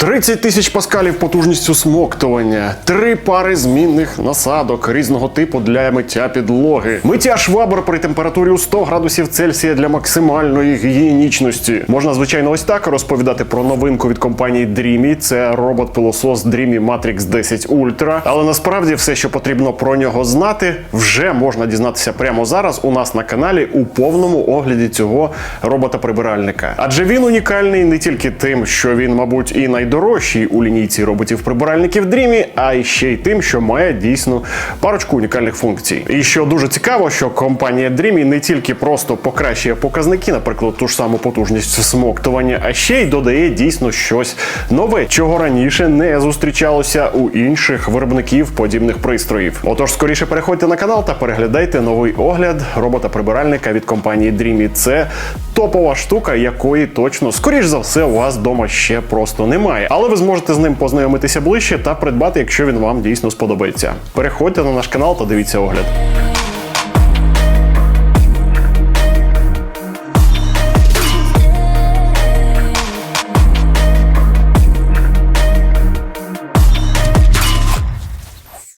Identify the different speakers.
Speaker 1: 30 тисяч паскалів потужністю смоктування, три пари змінних насадок різного типу для миття підлоги, миття швабр при температурі у 100 градусів Цельсія для максимальної гігієнічності. Можна звичайно ось так розповідати про новинку від компанії Dreamy. Це робот-пилосос Dreamy Matrix 10 Ultra. Але насправді все, що потрібно про нього знати, вже можна дізнатися прямо зараз у нас на каналі у повному огляді цього робота-прибиральника. Адже він унікальний не тільки тим, що він, мабуть, і найдорожчий у лінійці роботів-прибиральників Dreamy, а ще й тим, що має дійсно парочку унікальних функцій. І що дуже цікаво, що компанія Dreamy не тільки просто покращує показники, наприклад, ту ж саму потужність смоктування, а ще й додає дійсно щось нове, чого раніше не зустрічалося у інших виробників подібних пристроїв. Отож, скоріше переходьте на канал та переглядайте новий огляд робота-прибиральника від компанії Dreamy. Це топова штука, якої точно, скоріш за все, у вас вдома ще просто немає. Але ви зможете з ним познайомитися ближче та придбати, якщо він вам дійсно сподобається. Переходьте на наш канал та дивіться огляд.